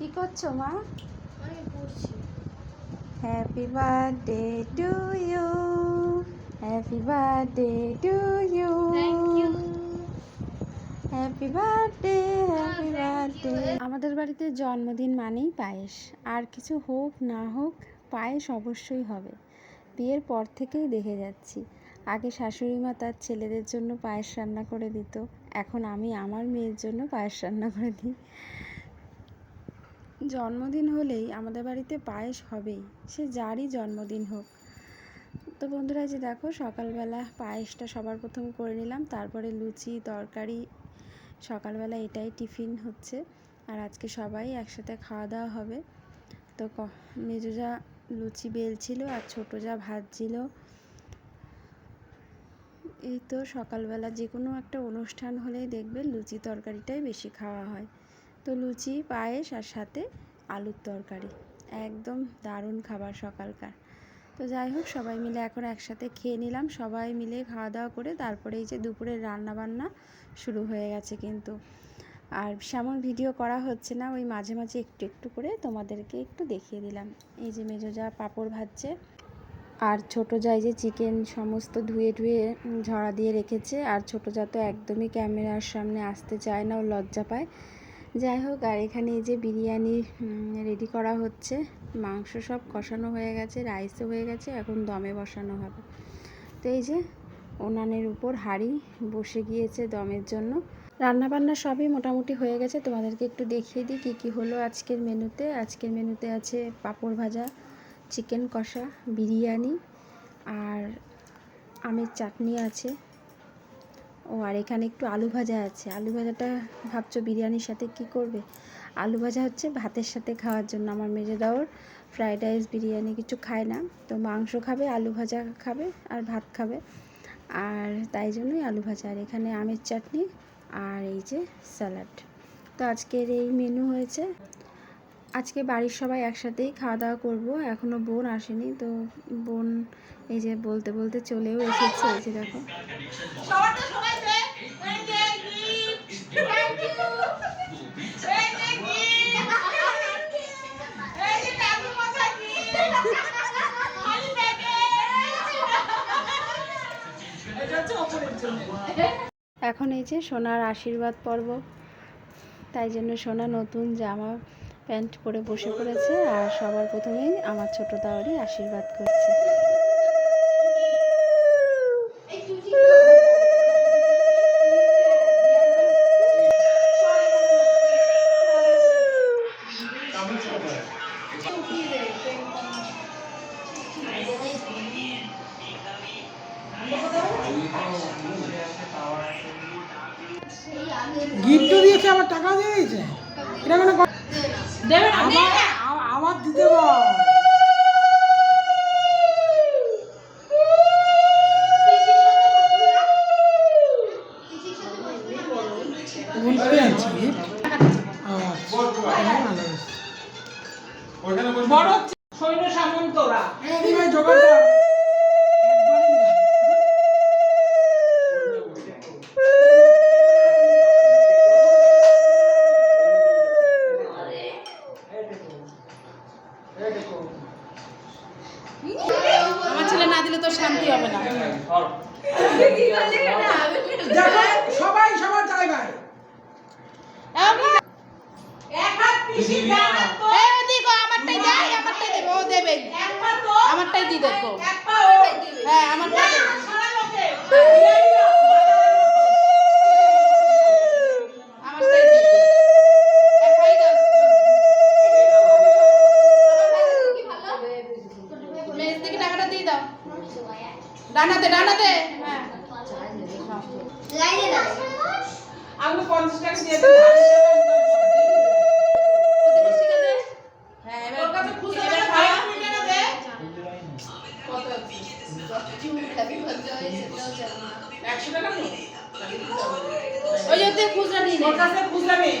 কি করছ মা? Happy birthday to you happy birthday to you happy birthday happy birthday আমাদের বাড়িতে জন্মদিন মানেই পায়েস। আর কিছু হোক না হোক পায়েস অবশ্যই হবে। বিয়ের পর থেকেই দেখে যাচ্ছি। আগে শাশুড়ি মা তার ছেলেদের জন্য পায়েস রান্না করে দিত। এখন আমি আমার মেয়ের জন্য পায়েস রান্না করে দিই। জন্মদিন হলেই আমাদের বাড়িতে পায়েস হবেই, সে যারই জন্মদিন হোক। তো বন্ধুরা যে দেখো, সকালবেলা পায়েসটা সবার প্রথম করে নিলাম, তারপরে লুচি, তরকারি, সকালবেলা এটাই টিফিন হচ্ছে। আর আজকে সবাই একসাথে খাওয়া দাওয়া হবে। তো মেজো যা লুচি বেলছিল আর ছোটো যা ভাজছিল। এই তো সকালবেলা যে কোনো একটা অনুষ্ঠান হলেই দেখবে লুচি তরকারিটাই বেশি খাওয়া হয়। তো লুচি, পায়েস আর সাথে আলুর তরকারি। একদম দারুণ খাবার সকালকার। তো যাই হোক, সবাই মিলে এখন একসাথে খেয়ে নিলাম। সবাই মিলে খাওয়া দাওয়া করে তারপরে এই যে দুপুরের রান্না বান্না শুরু হয়ে গেছে কিন্তু। আর সেমন ভিডিও করা হচ্ছে না, ওই মাঝে মাঝে একটু একটু করে তোমাদেরকে একটু দেখিয়ে দিলাম। এই যে মেজো যা পাঁপড় ভাজছে আর ছোটো যাই যে চিকেন সমস্ত ধুয়ে ধুয়ে ঝরা দিয়ে রেখেছে আর ছোটো যা তো একদমই ক্যামেরার সামনে আসতে চায় না, ও লজ্জা পায়। যাই হোক, আর এখানে এই যে বিরিয়ানি রেডি করা হচ্ছে। মাংস সব কষানো হয়ে গেছে রাইসও হয়ে গেছে, এখন দমে বসানো হবে। তো এই যে উনানের উপর হাঁড়ি বসে গিয়েছে দমের জন্য। রান্নাবান্না সবই মোটামুটি হয়ে গেছে। তোমাদেরকে একটু দেখিয়ে দিই কী কী হলো আজকের মেনুতে। আজকের মেনুতে আছে পাঁপড় ভাজা চিকেন কষা, বিরিয়ানি, আর আমের চাটনি আছে। ও, আর এখানে একটু আলু ভাজা আছে। আলু ভাজাটা ভাবছ বিরিয়ানির সাথে কি করবে? আলু ভাজা হচ্ছে ভাতের সাথে খাওয়ার জন্য। আমার মেজে দেওয়ার ফ্রাইড রাইস, বিরিয়ানি কিছু খায় না। তো মাংস খাবে, আলু ভাজা খাবে আর ভাত খাবে। আর তাই জন্যই আলু ভাজা। আর এখানে আমের চাটনি আর এই যে স্যালাড। তো আজকের এই মেনু হয়েছে আজকে বাড়ির সবাই একসাথেই খাওয়া দাওয়া করব। এখনও বোন আসেনি তো বোন এই যে বলতে বলতে চলেও এসেছে এই যে দেখো। এখন এই যে সোনার আশীর্বাদ পর্ব তাই জন্য সোনা নতুন জামা প্যান্ট পরে বসে পড়েছে আর সবার প্রথমেই আমার ছোট দাওয়ারই আশীর্বাদ করছে। গিফটও দিয়েছে, আবার টাকা দিয়ে দিয়েছে? এটা কোনো আবার দিতে বল? আচ্ছা। বড় সৈন্য সামন্তরা দিলে তো শান্তি হবে না। সবাই সবার চাই এক হাত পিসি দাও তো আমারটাই দেয় দেখো। হ্যাঁ আমারটাই ডানাতে ডানাতে। হ্যাঁ লাইনে না আমি কনস্ট্রাকশন দিয়ে ওই খুচরা নিয়ে খুচরা নিয়ে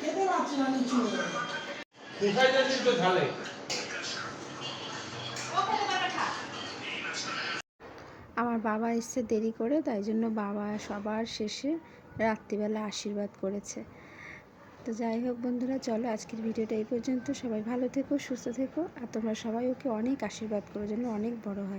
খেতে পারছি না নিচু তো ঝালে? আমার বাবা এসছে দেরি করে তাই জন্য বাবা সবার শেষে রাত্রিবেলা আশীর্বাদ করেছে। তো যাই হোক বন্ধুরা, চলো আজকের ভিডিওটা এই পর্যন্ত। সবাই ভালো থেকো, সুস্থ থেকো, আর তোমরা সবাই ওকে অনেক আশীর্বাদ করো যেন অনেক বড় হয়।